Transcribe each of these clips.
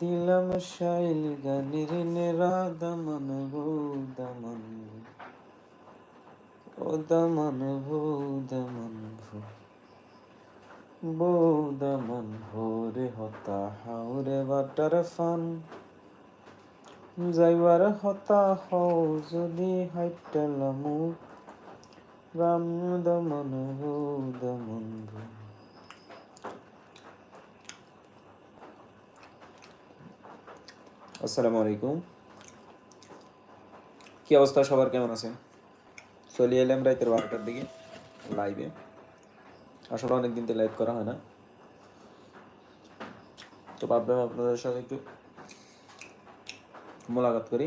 দিলাম শাইল গানের নেরা দমন গো দমন। ও দমন ভো দমন ভো বো দমন ভোরে হতা হাওরে বাটার ফান। যাইবার হতা হও যদি হাইটালামু রাম দমন ভো দমন ভো আসসালামু আলাইকুম। কি অবস্থা? সবার কেমন আছেন? চলে এলাম রাতের বারোটার দিকে লাইভে আসলে অনেকদিন তো লাইভ করা হয় না। তো ভাবলাম আপনাদের সাথে একটু মোলাকাত করি।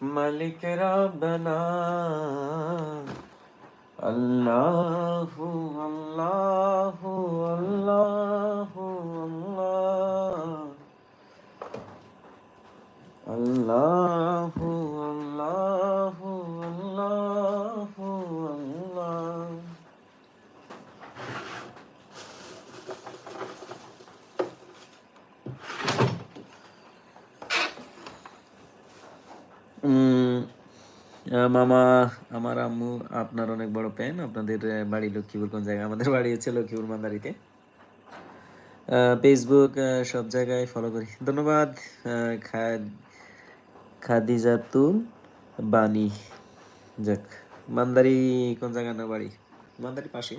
মালিক রাবনা আল্লাহ আল্লাহ আল্লাহ আল্লাহ। আল্লাহু আল্লাহু আল্লাহ উম, আহ, মামা, আমার আম্মু আপনার অনেক বড় প্যান আপনাদের বাড়ি লক্ষ্মীপুর কোন জায়গায়? আমাদের বাড়ি হচ্ছে লক্ষ্মীপুর মান্দারিতে। ফেসবুক সব জায়গায় ফলো করি। ধন্যবাদ খাদিজাতুল বানি যাক, মান্দারি কোন জায়গা না বাড়ি? মান্দারি পাশে।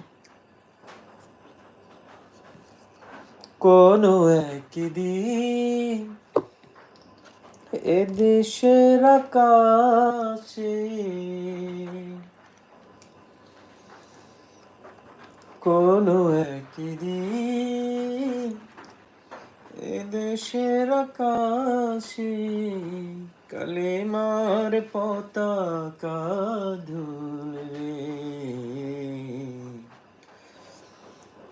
কোনো একদিন এদেশের আকাশে। কোনো একদিন এদেশের আকাশে কালেমার পতাকা ধুলবে।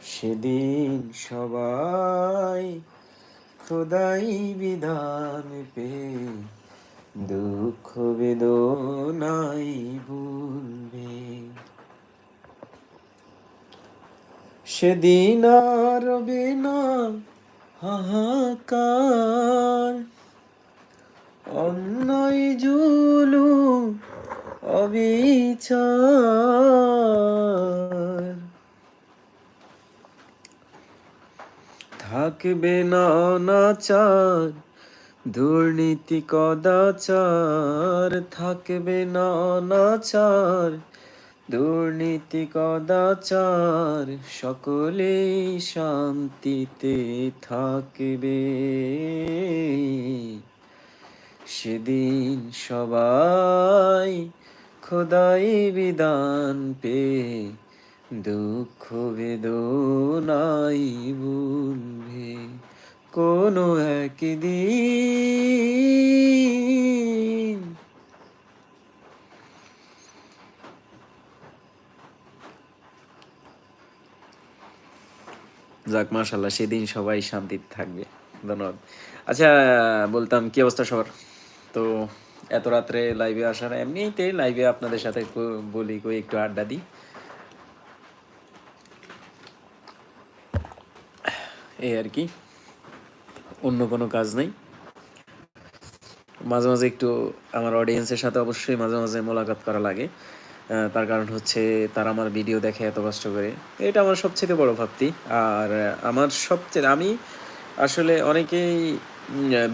সেদিন সবাই খোদাই বিধান পে দুঃখ বেদনাই ভুলবে। সেদিন আর রবে না হাহাকার অন্যায় জুলু অবিচার। থাকবে না অনাচার দুর্নীতি কদাচার, থাকবে না অনাচার দুর্নীতি কদাচার, সকলেই শান্তিতে থাকবে। সেদিন সবাই খোদাই বিধান পে দুঃখ বেদনাই ভুলবে কোনো একদিন। যাক মাশাল্লাহ সেদিন সবাই শান্তিতে থাকবে। ধন্যবাদ। আচ্ছা বলতাম, কি অবস্থা সবার? তো এত রাত্রে লাইভে আসার এমনিতে লাইভে আপনাদের সাথে বলি, কই একটু আড্ডা দিই। এই আর কি। অন্য কোনো কাজ নেই। মাঝে মাঝে একটু আমার অডিয়েন্সের সাথে অবশ্যই মাঝে মাঝে মোলাকাত করা লাগে। তার কারণ হচ্ছে তারা আমার ভিডিও দেখে এত কষ্ট করে। এটা আমার সবচেয়ে বড় ভাবতি। আর আমার সবচেয়ে, আমি আসলে অনেকেই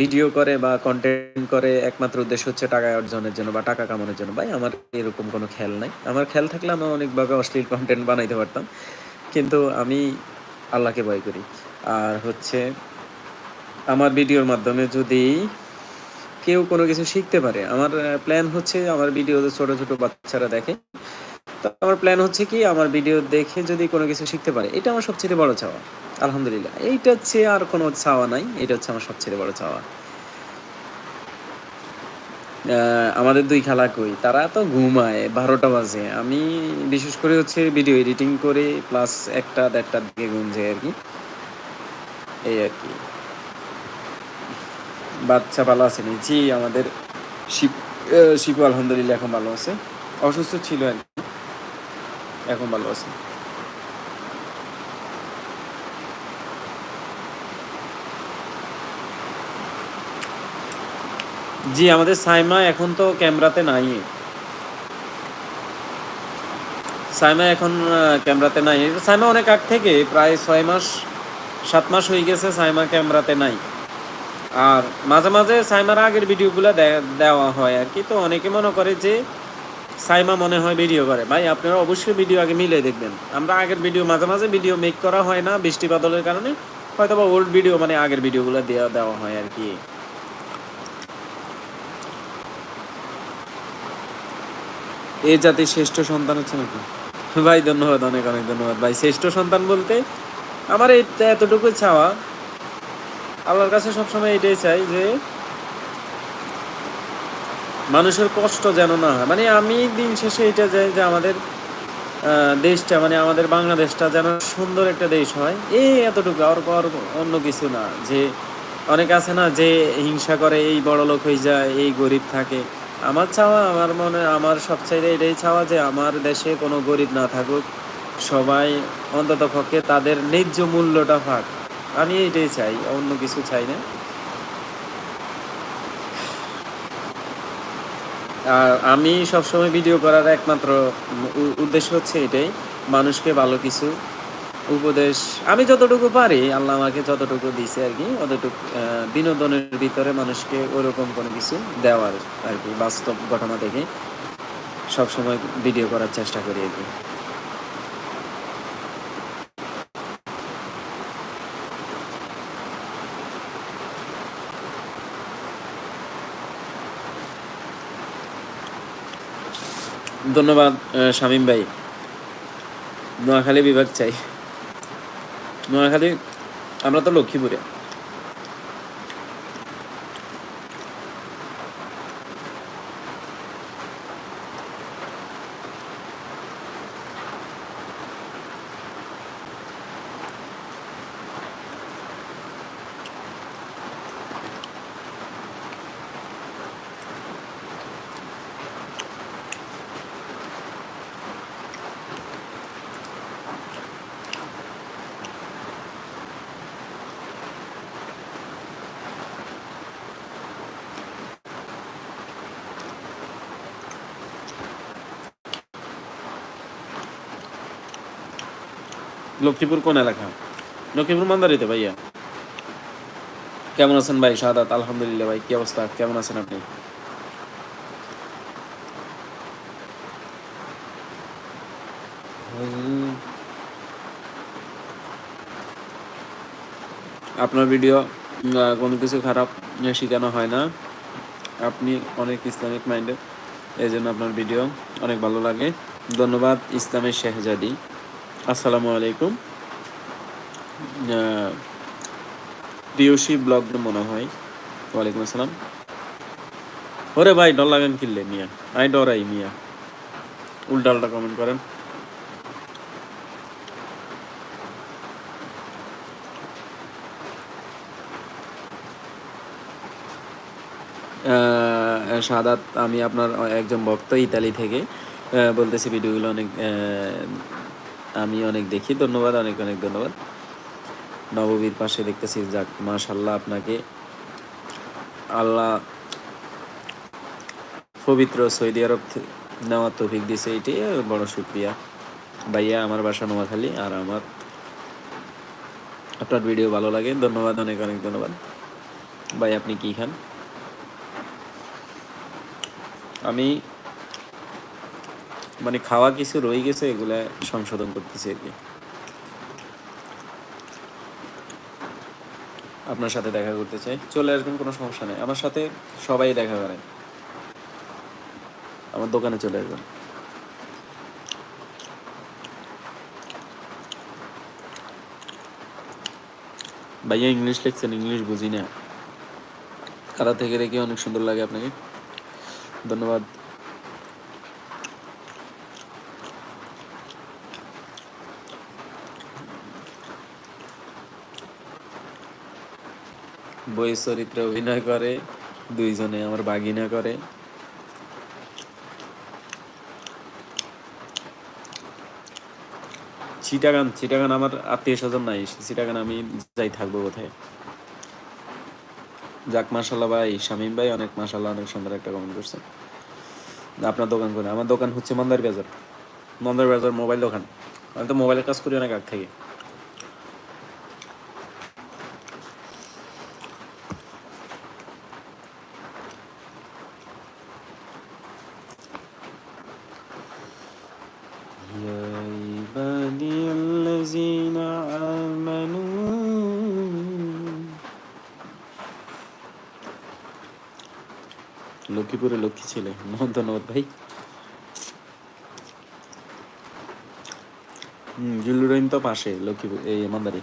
ভিডিও করে বা কন্টেন্ট করে, একমাত্র উদ্দেশ্য হচ্ছে টাকা অর্জনের জন্য বা টাকা কামানোর জন্য। ভাই, আমার এরকম কোনো খেয়াল নাই। আমার খেয়াল থাকলে আমি অনেকভাবে অশ্লীল কন্টেন্ট বানাইতে পারতাম। কিন্তু আমি আল্লাহকে ভয় করি। আর হচ্ছে আমার ভিডিওর মাধ্যমে যদি কেউ কোনো কিছু শিখতে পারে, আমার প্ল্যান হচ্ছে আমার ভিডিও ছোট ছোট বাচ্চারা দেখে। তো আমার প্ল্যান হচ্ছে কি, আমার ভিডিও দেখে যদি কোনো কিছু শিখতে পারে, এটা আমার সবচেয়ে বড় চাওয়া। আলহামদুলিল্লাহ। এইটা হচ্ছে আর কোনো চাওয়া নাই, এটা হচ্ছে আমার সবচেয়ে বড় চাওয়া। আমাদের দুই খালা কই, তারা তো ঘুমায় বারোটা বাজে। আমি বিশেষ করে হচ্ছে ভিডিও এডিটিং করে প্লাস একটা দেড়টার দিকে ঘুম যায় আর কি। এই আর কি। বাচ্চা ভালো আছে জি, আমাদের শিপু আলহামদুলিল্লাহ এখন ভালো আছে। অসুস্থ ছিল আর কি। এখন ভালো আছে। জি, আমাদের সাইমা এখন তো ক্যামেরাতে নাই। সাইমা এখন ক্যামেরাতে নাই। সাইমা অনেক আগ থেকে, প্রায় ছয় মাস সাত মাস হয়ে গেছে সাইমা ক্যামেরাতে নাই। আর মাঝে মাঝে সাইমার আগের ভিডিওগুলো দেওয়া হয় আর কি। তো অনেকে মনে করে যে সাইমা মনে হয় ভিডিও করে। ভাই, আপনারা অবশ্যই ভিডিও আগে মিলে দেখবেন। আমরা আগের ভিডিও মাঝে মাঝে ভিডিও মেক করা হয় না বৃষ্টি বাদলের কারণে। হয়তো বা ওল্ড ভিডিও মানে আগের ভিডিওগুলো দেওয়া দেওয়া হয় আর কি। এই জাতির শ্রেষ্ঠ সন্তান হচ্ছে নাকি? ভাই, ধন্যবাদ, অনেক অনেক ধন্যবাদ। ভাই, শ্রেষ্ঠ সন্তান বলতে আমার এই এতটুকু চাওয়া। আল্লাহর কাছে সবসময় এটাই চাই যে মানুষের কষ্ট যেন না হয়। মানে আমি দিন শেষে এটা চাই যে আমাদের দেশটা মানে আমাদের বাংলাদেশটা যেন সুন্দর একটা দেশ হয়। এই এতটুকু আর অন্য কিছু না। যে অনেক আছে না যে হিংসা করে, এই বড় লোক হয়ে যায়, এই গরিব থাকে। আমার চাওয়া, আমার মনে, আমার সবচাইতে এটাই চাওয়া যে আমার দেশে কোনো গরিব না থাকুক। সবাই অন্তত পক্ষে তাদের ন্যায্য মূল্যটা পাক আমি এটাই চাই, অন্য কিছু চাই না। আর আমি সবসময় ভিডিও করার একমাত্র উদ্দেশ্য হচ্ছে এটাই, মানুষকে ভালো কিছু উপদেশ। আমি যতটুকু পারি, আল্লাহ আমাকে যতটুকু দিছে আর কি, অতটুকু বিনোদনের ভিতরে মানুষকে ওরকম কোনো কিছু দেওয়ার আর কি, বাস্তব ঘটনা থেকে সবসময় ভিডিও করার চেষ্টা করি আর কি। ধন্যবাদ শামীম ভাই। নোয়াখালী বিভাগ চাই। নোয়াখালী আমরা তো লক্ষ্মীপুরে। লক্ষ্মীপুর কোন এলাকা? লক্ষ্মীপুর মান্দারিতে ভাইয়া। কেমন আছেন ভাই? সাদাত আলহামদুলিল্লাহ ভাই, কি অবস্থা? কেমন আছেন আপনি? আপনার ভিডিও কোনো কিছু খারাপ শেখানো হয় না। আপনি অনেক ইসলামিক মাইন্ডেড এই জন্য আপনার ভিডিও অনেক ভালো লাগে। ধন্যবাদ, ইসলামের শেহজাদি। আসসালামু আলাইকুম। প্রিয়সী ব্লগ মনে হয়। ওয়ালাইকুম আসসালাম। ওরে ভাই, ডর লাগান কিনলে মিয়া? আই ডরাই মিয়া। উল্টা উল্টা কমেন্ট করেন সাদাত, আমি আপনার একজন ভক্ত ইতালি থেকে। বলতেছি ভিডিওগুলো অনেক আমি অনেক দেখি, ধন্যবাদ, অনেক অনেক ধন্যবাদ। নববীর পাশে দেখতেছি, যাক মাশাল্লাহ আপনাকে আল্লাহ পবিত্র সৌদি আরব নেওয়ার তৌফিক দিছে, এটাই বড় শুক্রিয়া। ভাইয়া, আমার বাসা নোয়াখালী আর আমার, আপনার ভিডিও ভালো লাগে, ধন্যবাদ, অনেক অনেক ধন্যবাদ। ভাই, আপনি কি খান? আমি মানে খাওয়া কিছু রয়ে গেছে, এগুলা সংশোধন করতেছি আর কি। আপনার সাথে দেখা করতে চাই। চলে আসবেন, কোনো সমস্যা নেই। আমার সাথে সবাই দেখা করে আমার দোকানে চলে আসবেন। ভাইয়া ইংলিশ লিখছেন, ইংলিশ বুঝি না। কারা থেকে রেখে অনেক সুন্দর লাগে আপনাকে। ধন্যবাদ। বই চরিত্রে অভিনয় করে, দুইজনে আমার বাগিনা করে। চিটাগান চিটাগান আমার আত্মীয় স্বজন নাই চিটাগান আমি যাই থাকব কোথায়? যাক মাসাল্লাহ ভাই, শামীম ভাই অনেক মাসাল্লাহ অনেক সুন্দর একটা কমেন্ট করছেন আপনার দোকান করে আমার দোকান হচ্ছে মন্দার বাজার। মন্দার বাজার মোবাইল দোকান। আমি তো মোবাইলের কাজ করি অনেক আগ থেকে। ধন্যবাদ ভাই। হুম জুলুরাইন তো পাশে লক্ষ্মীপুর এই মান্দারি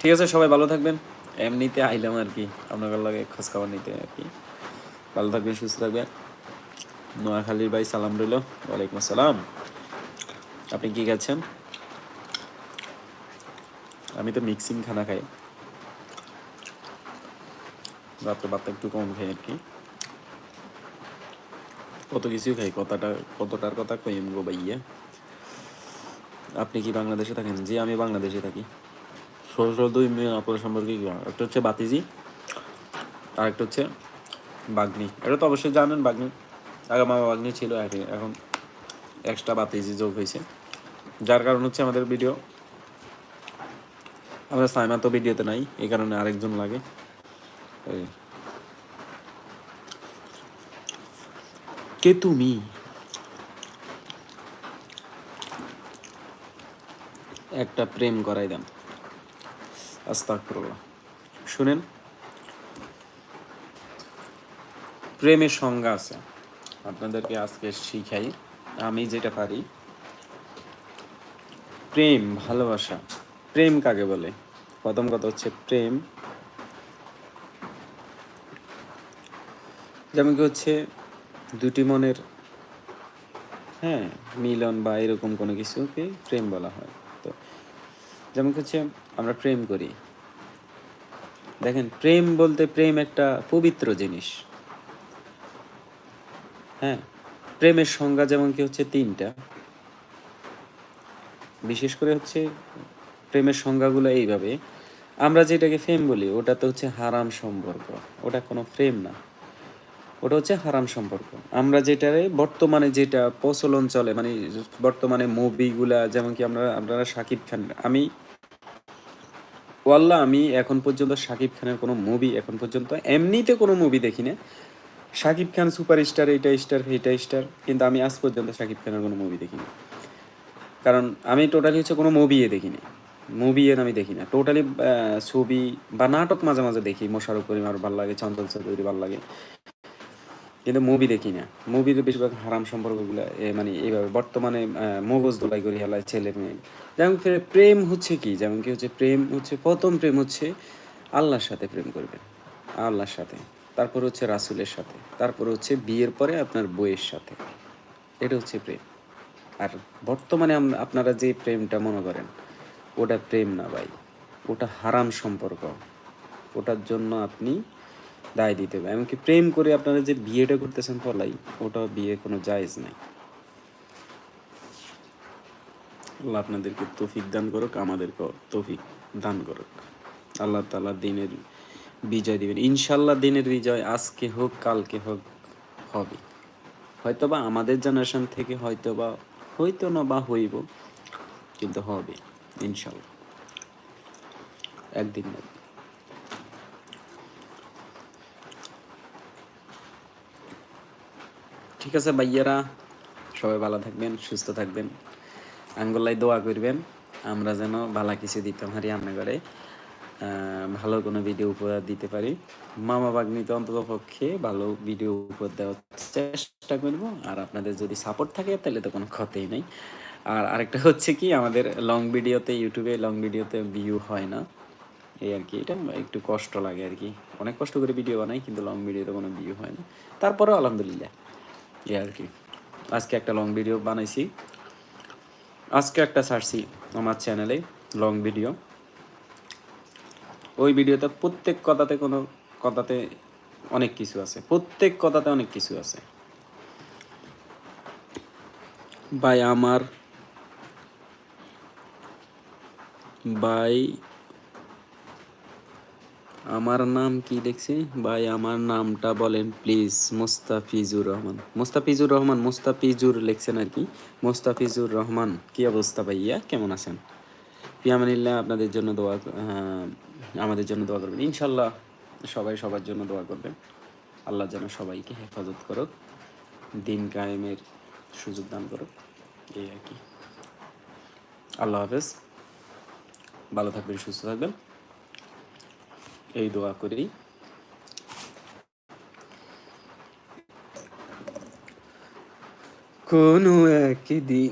ঠিক আছে, সবাই ভালো থাকবেন। এমনিতে আইলাম আর কি, আপনাদের লাগে খোঁজ খবর নিতে আর কি। ভালো থাকবেন, সুস্থ থাকবেন। নোয়াখালীর ভাই, সালাম রইল। ওয়ালাইকুম আসসালাম। আপনি কি খাচ্ছেন? আমি তো মিক্সিং খানা খাই। রাত্রে ভাতটা একটু কম খাই আর কি। কত কিছু খাই কতটা কতটার কথা কইম গো ভাইয়া? আপনি কি বাংলাদেশে থাকেন? জি, আমি বাংলাদেশে থাকি। ষোলো দুই মেয়ে অপর সম্পর্কে কি একটা হচ্ছে বাতিজি আর একটা হচ্ছে বাগনি। এটা তো অবশ্যই জানেন বাগনি। আগে মামা বাগনি ছিল এখন এক্সট্রা বাতিজি যোগ হয়েছে। যার কারণ হচ্ছে আমাদের ভিডিও। আমরা সাইমা তো ভিডিওতে নাই, এই কারণে আরেকজন লাগে। কে তুমি? একটা প্রেম করাই দেন। আস্তাগফিরুল্লাহ। শুনেন, প্রেমের সংজ্ঞা আছে। আপনাদেরকে আজকে শিখাই। আমি যেটা পারি, প্রেম, ভালোবাসা। প্রেম কাকে বলে? প্রথম কথা হচ্ছে প্রেম। যেমন কি হচ্ছে দুটি মনের হ্যাঁ মিলন বা এরকম কোনো কিছুকে প্রেম বলা হয়। তো যেমন কি হচ্ছে আমরা প্রেম করি। দেখেন, প্রেম বলতে প্রেম একটা পবিত্র জিনিস। হ্যাঁ প্রেমের সংজ্ঞা যেমন কি হচ্ছে তিনটা। বিশেষ করে হচ্ছে প্রেমের সংজ্ঞাগুলো এইভাবে। আমরা যেটাকে প্রেম বলি, ওটা তো হচ্ছে হারাম সম্পর্ক। ওটা কোনো প্রেম না। ওটা হচ্ছে হারাম সম্পর্ক। আমরা যেটারে বর্তমানে যেটা প্রচলন চলে মানে বর্তমানে মুভিগুলা, যেমন কি আমরা, আপনারা শাকিব খান, আমি, ওয়াল্লাহ, আমি এখন পর্যন্ত শাকিব খানের কোনো মুভি এখন পর্যন্ত এমনিতে কোনো মুভি দেখি না শাকিব খান সুপার স্টার এইটা স্টার এইটা স্টার, কিন্তু আমি আজ পর্যন্ত শাকিব খানের কোনো মুভি দেখিনি। কারণ আমি টোটালি হচ্ছে কোনো মুভি দেখিনি। মুভি এর আমি দেখি না টোটালি ছবি বা নাটক মাঝে মাঝে দেখি মোশারফ করিম আর ভালো লাগে, চঞ্চল চৌধুরী ভালো লাগে। কিন্তু মুভি দেখি না। মুভির বেশিরভাগ হারাম সম্পর্কগুলো মানে এইভাবে। বর্তমানে মগজ দোলাই করি হেলায় ছেলে মেয়ে। যেমন প্রেম হচ্ছে কি? যেমন কি হচ্ছে, প্রেম হচ্ছে, প্রথম প্রেম হচ্ছে আল্লাহর সাথে প্রেম করবেন। আল্লাহর সাথে। তারপর হচ্ছে রাসুলের সাথে। তারপর হচ্ছে বিয়ের পরে আপনার বইয়ের সাথে। এটা হচ্ছে প্রেম। আর বর্তমানে আপনারা যে প্রেমটা মনে করেন, ওটা প্রেম না ভাই। ওটা হারাম সম্পর্ক। ওটার জন্য আপনি দায় দিতে হবে। এমনকি প্রেম করে আপনারা যে বিয়েটা করতেছেন ফলাই, ওটা বিয়ে কোনো জায়েজ নাই। আল্লাহ আপনাদেরকে তৌফিক দান করুক আমাদেরকে তৌফিক দান করুক। আল্লাহ তালা দিনের বিজয় দিবেন। ইনশাল্লাহ দিনের বিজয় আজকে হোক, কালকে হোক, হবে। হয়তোবা আমাদের জেনারেশন থেকে হয়তোবা হইতো না বা হইব, কিন্তু হবে ইনশাল্লাহ একদিন না ঠিক আছে ভাইয়ারা? সবাই ভালো থাকবেন সুস্থ থাকবেন। আঙ্গুলাই দোয়া করবেন। আমরা যেন ভালো কিছু দিতে পারি রান্নাঘরে। আহ, ভালো কোনো ভিডিও উপহার দিতে পারি। মামা বাগনিতে অন্তত পক্ষে ভালো ভিডিও উপহার দেওয়ার চেষ্টা করব। আর আপনাদের যদি সাপোর্ট থাকে তাহলে তো কোনো ক্ষতিই নেই। আর আরেকটা হচ্ছে কি আমাদের লং ভিডিওতে ইউটিউবে লং ভিডিওতে ভিউ হয় না। এই আর কি এটা একটু কষ্ট লাগে আর কি। অনেক কষ্ট করে ভিডিও বানাই কিন্তু লং ভিডিওতে কোনো ভিউ হয় না। তারপরেও আলহামদুলিল্লাহ। এই আর কি। আজকে একটা লং ভিডিও বানাইছি। আজকে একটা ছাড়ছি আমার চ্যানেলে লং ভিডিও ওই ভিডিওতে প্রত্যেক কথাতে কোনো কথাতে অনেক কিছু আছে। প্রত্যেক কথাতে অনেক কিছু আছে। ভাই আমার, ভাই আমার নাম কি দেখছি? ভাই, আমার নামটা বলেন প্লিজ, মোস্তাফিজুর রহমান। মোস্তাফিজুর রহমান, মোস্তাফিজুর লিখছেন আর কি। মোস্তাফিজুর রহমান, কি অবস্থা ভাইয়া? কেমন আছেন? পিয়ামানিল্লাহ আপনাদের জন্য দোয়া আমাদের জন্য দোয়া করবেন। ইনশাল্লাহ সবাই সবার জন্য দোয়া করবেন। আল্লাহ যেন সবাইকে হেফাজত করুক, দিন কায়েমের সুযোগ দান করুক, এই আর কি। আল্লাহ হাফেজ। ভালো থাকবেন, সুস্থ থাকবেন। এই দোয়া করি। কোনো একদিন